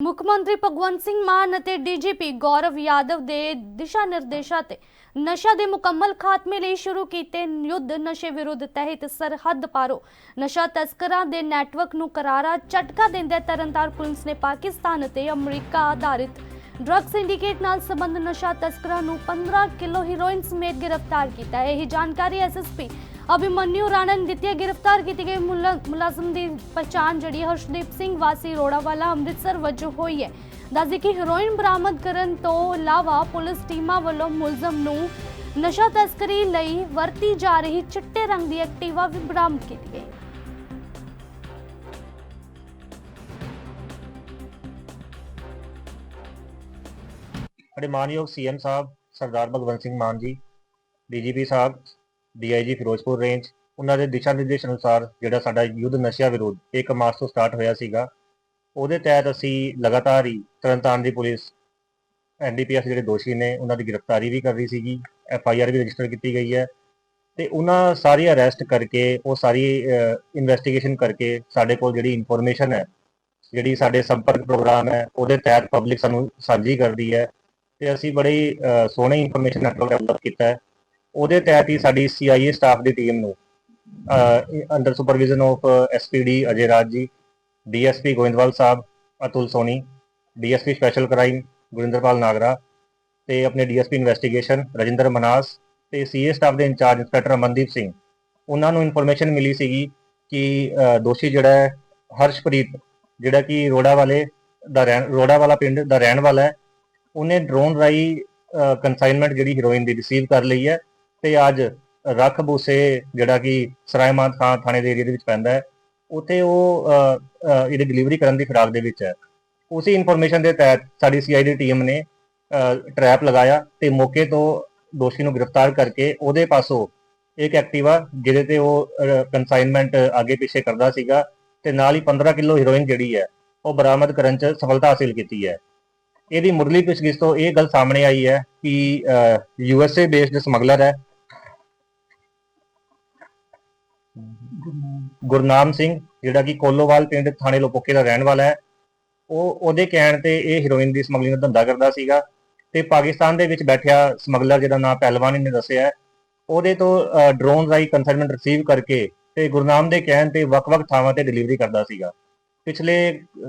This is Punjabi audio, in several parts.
ਮੁੱਖ ਮੰਤਰੀ ਭਗਵੰਤ ਸਿੰਘ ਮਾਨ ਅਤੇ ਡੀਜੀਪੀ ਗੌਰਵ ਯਾਦਵ ਦੇ ਦਿਸ਼ਾ ਨਿਰਦੇਸ਼ਾਂ ਤੇ ਨਸ਼ਾ ਦੇ ਮੁਕੰਮਲ ਖਾਤਮੇ ਲਈ ਸ਼ੁਰੂ ਕੀਤੇ ਯੁੱਧ ਨਸ਼ੇ ਵਿਰੁੱਧ ਤਹਿਤ ਸਰਹੱਦ ਪਾਰੋਂ ਨਸ਼ਾ ਤਸਕਰਾਂ ਦੇ ਨੈਟਵਰਕ ਨੂੰ ਕਰਾਰਾ ਝਟਕਾ ਦਿੰਦੇ ਤਰਨਤਾਰਨ ਪੁਲਿਸ ਨੇ ਪਾਕਿਸਤਾਨ ਅਤੇ ਅਮਰੀਕਾ ਆਧਾਰਿਤ ਡਰੱਗ ਸਿੰਡੀਕੇਟ ਨਾਲ ਸੰਬੰਧ ਨਸ਼ਾ ਤਸਕਰਾਂ ਨੂੰ 15 ਕਿਲੋ ਹੈਰੋਇਨ ਸਮੇਤ ਗ੍ਰਿਫਤਾਰ ਕੀਤਾ ਹੈ ਇਹ ਜਾਣਕਾਰੀ ਐਸਐਸਪੀ ਅਭਿਮਨਿਊ ਰਾਣਾ ਨੇ ਦਿੱਤੀ ਗ੍ਰਿਫਤਾਰ ਕੀਤੀ ਗਈ ਮੁਲਾ- ਦੀ ਪਛਾਣ ਜਿਹੜੀ ਹਰਸ਼ਦੀਪ ਸਿੰਘ ਵਾਸੀ ਰੋੜਾਵਾਲਾ ਅੰਮ੍ਰਿਤਸਰ ਵਜੋਂ ਹੋਈ ਹੈ। ਦੱਸਦੇ ਕਿ ਹੈਰੋਇਨ ਬਰਾਮਦ ਕਰਨ ਤੋਂ ਇਲਾਵਾ ਪੁਲਿਸ ਟੀਮਾਂ ਵੱਲੋਂ ਮੁਲਜ਼ਮ ਨੂੰ ਨਸ਼ਾ ਤਸਕਰੀ ਲਈ ਵਰਤੀ ਜਾ ਰਹੀ ਚਿੱਟੇ ਰੰਗ ਦੀ ਐਕਟਿਵਾ ਵੀ ਬਰਾਮਦ ਕੀਤੀ ਗਈ। ਸਾਡੇ ਮਾਨਯੋਗ ਸੀਐਮ ਸਾਹਿਬ, ਸਰਦਾਰ ਭਗਵੰਤ ਸਿੰਘ ਮਾਨ ਜੀ, ਡੀਜੀਪੀ ਸਾਹਿਬ ਡੀਆਈਜੀ ਫਿਰੋਜ਼ਪੁਰ ਰੇਂਜ ਉਹਨਾਂ ਦੇ ਦਿਸ਼ਾ ਨਿਰਦੇਸ਼ ਅਨੁਸਾਰ ਜਿਹੜਾ ਸਾਡਾ ਯੁੱਧ ਨਸ਼ਿਆਂ ਵਿਰੋਧ 1 ਮਾਰਚ ਤੋਂ ਸਟਾਰਟ ਹੋਇਆ ਸੀਗਾ, ਉਹਦੇ ਤਹਿਤ ਅਸੀਂ ਲਗਾਤਾਰ ਹੀ ਤਰਨਤਾਰਨ ਦੀ ਪੁਲਿਸ ਐਨਡੀਪੀਐਸ ਜਿਹੜੇ ਦੋਸ਼ੀ ਨੇ, ਉਹਨਾਂ ਦੀ ਗ੍ਰਿਫਤਾਰੀ ਵੀ ਕਰ ਰਹੀ ਸੀਗੀ, ਐੱਫ ਆਈ ਆਰ ਵੀ ਰਜਿਸਟਰ ਕੀਤੀ ਗਈ ਹੈ ਤੇ ਉਹਨਾਂ ਸਾਰੀ ਅਰੈਸਟ ਕਰਕੇ, ਉਹ ਸਾਰੀ ਇਨਵੈਸਟੀਗੇਸ਼ਨ ਕਰਕੇ ਸਾਡੇ ਕੋਲ ਜਿਹੜੀ ਇਨਫੋਰਮੇਸ਼ਨ ਹੈ, ਜਿਹੜੀ ਸਾਡੇ ਸੰਪਰਕ ਪ੍ਰੋਗਰਾਮ ਹੈ, ਉਹਦੇ ਤਹਿਤ ਪਬਲਿਕ ਸਾਨੂੰ ਸਾਂਝੀ ਕਰਦੀ ਹੈ ਤੇ ਅਸੀਂ ਬੜੀ ਸੋਹਣੀ ਇਨਫੋਰਮੇਸ਼ਨ ਨੈਟਵਰਕ ਡਿਵੈਲਪ ਕੀਤਾ ਹੈ। ਉਹਦੇ ਤਹਿਤ ਹੀ ਸਾਡੀ ਸੀਆਈਏ ਸਟਾਫ ਦੀ ਟੀਮ ਨੂੰ under supervision of SPD Ajay Raj ji DSP Goindwal Sahib, Atul Soni DSP special crime Gurinderpal Nagra ਤੇ ਆਪਣੇ ਡੀਐਸਪੀ ਇਨਵੈਸਟੀਗੇਸ਼ਨ ਰਜਿੰਦਰ ਮਨਾਸ ਤੇ ਸੀਏ ਸਟਾਫ ਦੇ in charge inspector Amandeep Singh. ਉਹਨਾਂ ਨੂੰ ਇਨਫੋਰਮੇਸ਼ਨ ਮਿਲੀ ਸੀਗੀ ਕਿ ਦੋਸ਼ੀ ਜਿਹੜਾ ਹੈ, ਹਰਸ਼ਪ੍ਰੀਤ, ਜਿਹੜਾ ਕਿ ਰੋੜਾ ਵਾਲੇ ਦਾ ਰਹਿਣ, ਰੋੜਾ ਵਾਲਾ ਪਿੰਡ ਦਾ ਰਹਿਣ ਵਾਲਾ ਹੈ। ਉਹਨੇ ਡਰੋਨ ਰਾਈ ਕਨਸਾਈਨਮੈਂਟ ਜਿਹੜੀ ਹੀਰੋਇਨ ਦੀ ਰਿਸੀਵ ਕਰ ਲਈ ਹੈ। ਤੇ ਅੱਜ ਰੱਖ ਬੂਸੇ ਜਿਹੜਾ ਕਿ ਸਰਾਇਮਾਨ ਖਾਨ ਥਾਣੇ ਦੇ ਏਰੀਆ ਦੇ ਵਿੱਚ ਪੈਂਦਾ ਹੈ, ਉੱਥੇ ਉਹ ਇਹਦੀ ਡਿਲੀਵਰੀ ਕਰਨ ਦੀ ਫਿਰਾਕ ਦੇ ਵਿੱਚ ਹੈ। ਉਸੇ ਇਨਫੋਰਮੇਸ਼ਨ ਦੇ ਤਹਿਤ ਸਾਡੀ ਸੀਆਈਡੀ ਟੀਮ ਨੇ ਟਰੈਪ ਲਗਾਇਆ ਤੇ ਮੌਕੇ ਤੋਂ ਦੋਸ਼ੀ ਨੂੰ ਗ੍ਰਿਫਤਾਰ ਕਰਕੇ ਉਹਦੇ ਪਾਸੋਂ ਇੱਕ ਐਕਟਿਵਾ ਜਿਹਦੇ ਤੇ ਉਹ ਕਨਸਾਈਨਮੈਂਟ ਅੱਗੇ ਪਿੱਛੇ ਕਰਦਾ ਸੀਗਾ ਤੇ ਨਾਲ ਹੀ 15 ਕਿਲੋ ਹੀਰੋਇਨ ਜਿਹੜੀ ਹੈ, ਉਹ ਬਰਾਮਦ ਕਰਨ 'ਚ ਸਫਲਤਾ ਹਾਸਿਲ ਕੀਤੀ ਹੈ। ਇਹਦੀ ਮੁੱਢਲੀ ਪੁੱਛਗਿੱਛ ਤੋਂ ਇਹ ਗੱਲ ਸਾਹਮਣੇ ਆਈ ਹੈ ਕਿ ਯੂਐਸਏ ਬੇਸਡ ਸਮਗਲਰ ਹੈ ਗੁਰਨਾਮ ਸਿੰਘ, ਜਿਹੜਾ ਕਿ ਕੋਲੋਵਾਲ ਪਿੰਡ ਥਾਣੇ ਲੋਪੋਕੇ ਦਾ ਰਹਿਣ ਵਾਲਾ ਹੈ। ਉਹ ਉਹਦੇ ਕਹਿਣ ਤੇ ਇਹ ਹੀਰੋਇਨ ਦੀ ਸਮਗਲਿੰਗ ਦਾ ਧੰਦਾ ਕਰਦਾ ਸੀਗਾ ਤੇ ਪਾਕਿਸਤਾਨ ਦੇ ਵਿੱਚ ਬੈਠਿਆ ਸਮਗਲਰ ਜਿਹਦਾ ਨਾਮ ਪਹਿਲਵਾਨ ਨੇ ਦੱਸਿਆ ਉਹਦੇ ਤੋਂ ਡਰੋਨ ਰਾਈ ਕਨਸਾਈਨਮੈਂਟ ਰਿਸੀਵ ਕਰਕੇ ਤੇ ਗੁਰਨਾਮ ਦੇ ਕਹਿਣ ਤੇ ਵੱਖ-ਵੱਖ ਥਾਵਾਂ ਤੇ ਡਿਲੀਵਰੀ ਕਰਦਾ ਸੀਗਾ। ਪਿਛਲੇ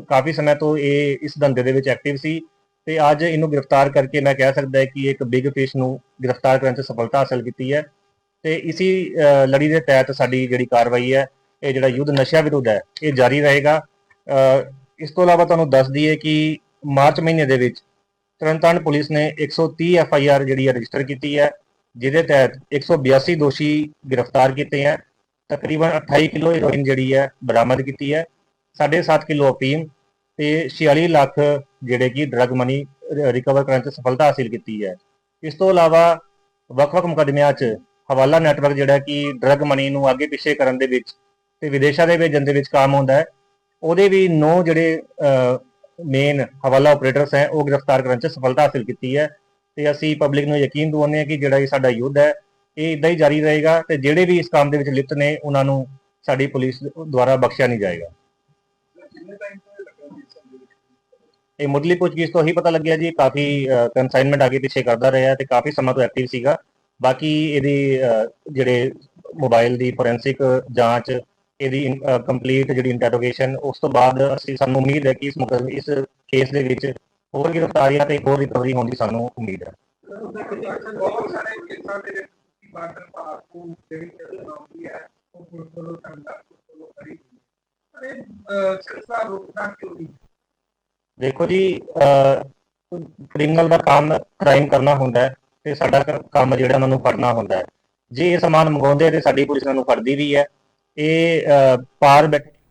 ਕਾਫੀ ਸਮੇਂ ਤੋਂ ਇਹ ਇਸ ਧੰਦੇ ਦੇ ਵਿੱਚ ਐਕਟਿਵ ਸੀ ਤੇ ਅੱਜ ਇਹਨੂੰ ਗ੍ਰਿਫਤਾਰ ਕਰਕੇ ਮੈਂ ਕਹਿ ਸਕਦਾ ਕਿ ਇੱਕ ਬਿਗ ਫਿਸ਼ ਨੂੰ ਗ੍ਰਿਫਤਾਰ ਕਰਨ 'ਚ ਸਫਲਤਾ ਹਾਸਲ ਕੀਤੀ ਹੈ। ਤੇ ਇਸੀ ਲੜੀ ਦੇ ਤਹਿਤ ਸਾਡੀ ਜਿਹੜੀ ਕਾਰਵਾਈ ਹੈ, ਇਹ ਜਿਹੜਾ ਯੁੱਧ ਨਸ਼ਿਆਂ ਵਿਰੁੱਧ ਹੈ, ਇਹ ਜਾਰੀ ਰਹੇਗਾ। ਇਸ ਤੋਂ ਇਲਾਵਾ ਤੁਹਾਨੂੰ ਦੱਸ ਦਈਏ ਕਿ ਮਾਰਚ ਮਹੀਨੇ ਦੇ ਵਿੱਚ ਤਰਨਤਾਰਨ ਪੁਲਿਸ ਨੇ 130 ਐਫ ਆਈ ਆਰ ਜਿਹੜੀ ਹੈ ਰਜਿਸਟਰ ਕੀਤੀ ਹੈ, ਜਿਹਦੇ ਤਹਿਤ 182 ਦੋਸ਼ੀ ਗ੍ਰਿਫਤਾਰ ਕੀਤੇ ਹੈ। ਤਕਰੀਬਨ 28 ਕਿਲੋ ਹੀਰੋਇਨ ਜਿਹੜੀ ਹੈ ਬਰਾਮਦ ਕੀਤੀ ਹੈ 7.5 ਕਿਲੋ ਅਫੀਮ ਤੇ 46 ਲੱਖ ਜਿਹੜੇ ਕਿ ਡਰਗ ਮਨੀ ਰਿਕਵਰ ਕਰਨ 'ਚ ਸਫਲਤਾ ਹਾਸਿਲ ਕੀਤੀ ਹੈ। ਇਸ ਤੋਂ ਇਲਾਵਾ ਵੱਖ-ਵੱਖ ਮੁਕੱਦਮਿਆਂ 'ਚ ਹਵਾਲਾ ਨੈਟਵਰਕ ਜਿਹੜਾ ਕਿ ਡਰਗ ਮਨੀ ਨੂੰ ਅੱਗੇ ਪਿੱਛੇ ਕਰਨ ਦੇ ਵਿੱਚ ਤੇ ਵਿਦੇਸ਼ਾਂ ਦੇ ਭੇਜਣ ਦੇ ਵਿੱਚ ਕੰਮ ਆਉਂਦਾ ਹੈ, ਉਹਦੇ ਵੀ ਨੌ ਜਿਹੜੇ ਮੇਨ ਹਵਾਲਾ ਆਪਰੇਟਰਸ ਹੈ, ਉਹ ਗ੍ਰਿਫਤਾਰ ਕਰਨ 'ਚ ਸਫਲਤਾ ਹਾਸਿਲ ਕੀਤੀ ਹੈ ਤੇ ਅਸੀਂ ਪਬਲਿਕ ਨੂੰ ਯਕੀਨ ਦਿਵਾਉਂਦੇ ਹਾਂ ਕਿ ਜਿਹੜਾ ਇਹ ਸਾਡਾ ਯੁੱਧ ਹੈ, ਇਹ ਇਦਾਂ ਹੀ ਜਾਰੀ ਰਹੇਗਾ ਤੇ ਜਿਹੜੇ ਵੀ ਇਸ ਕੰਮ ਦੇ ਵਿੱਚ ਲਿਪਤ ਨੇ, ਉਹਨਾਂ ਨੂੰ ਸਾਡੀ ਪੁਲਿਸ ਦੁਆਰਾ ਬਖਸ਼ਿਆ ਨਹੀਂ ਜਾਏਗਾ। ਇਹ ਮੁੱਢਲੀ ਪੁੱਛਗਿੱਛ ਤੋਂ ਹੀ ਪਤਾ ਲੱਗਿਆ ਜੀ, ਕਾਫੀ ਕਨਸਾਈਨਮੈਂਟ ਅੱਗੇ ਪਿੱਛੇ ਕਰਦਾ ਰਿਹਾ ਤੇ ਕਾਫੀ ਸਮਾਂ ਤੋਂ ਐਕਟਿਵ ਸੀਗਾ। ਬਾਕੀ ਇਹਦੀ ਜਿਹੜੇ ਮੋਬਾਈਲ ਦੀ ਫੋਰੈਂਸਿਕ ਜਾਂਚ, ਇਹਦੀ ਕੰਪਲੀਟ ਜਿਹੜੀ ਇੰਟਰੋਗੇਸ਼ਨ ਉਸ ਤੋਂ ਬਾਅਦ ਅਸੀਂ ਸਾਨੂੰ ਉਮੀਦ ਹੈ ਕਿ ਇਸ ਮੁਕੱਦਮੇ, ਇਸ ਕੇਸ ਦੇ ਵਿੱਚ ਹੋਰ ਗ੍ਰਿਫਤਾਰੀਆਂ ਤੇ ਹੋਰ ਰਿਕਵਰੀ ਹੋਣ ਦੀ ਸਾਨੂੰ ਉਮੀਦ ਹੈ। ਬਹੁਤ ਸਾਰੇ ਕੇਸਾਂ ਦੇ ਵਿੱਚ ਬਾਰਡਰ ਪਾਰ ਤੋਂ ਜਿਹੜੀ ਟੈਕਨੋਲੋਜੀ ਹੈ ਉਹ ਫੋਲੋ ਕਰਦਾ ਫੋਲੋ ਕਰੀ ਅਰੇ ਸਿਰਫਾ ਰੋਕਣਾ ਕਿਉਂ ਨਹੀਂ ਦੇਖੋ ਜੀ ਕ੍ਰਿਮੀਨਲ ਦਾ ਕੰਮ ਕ੍ਰਾਈਮ ਕਰਨਾ ਹੁੰਦਾ ਹੈ। ਤੇ ਸਾਡਾ ਕ- ਕੰਮ ਜਿਹੜਾ ਉਹਨਾਂ ਨੂੰ ਫੜਨਾ ਹੁੰਦਾ ਹੈ। ਜੇ ਇਹ ਸਮਾਨ ਮੰਗਾਉਂਦੇ ਆ ਤੇ ਸਾਡੀ ਪੁਲਿਸ ਉਹਨਾਂ ਨੂੰ ਫੜਦੀ ਵੀ ਹੈ। ਇਹ ਅਹ, ਪਾਰ ਬੈਠੇ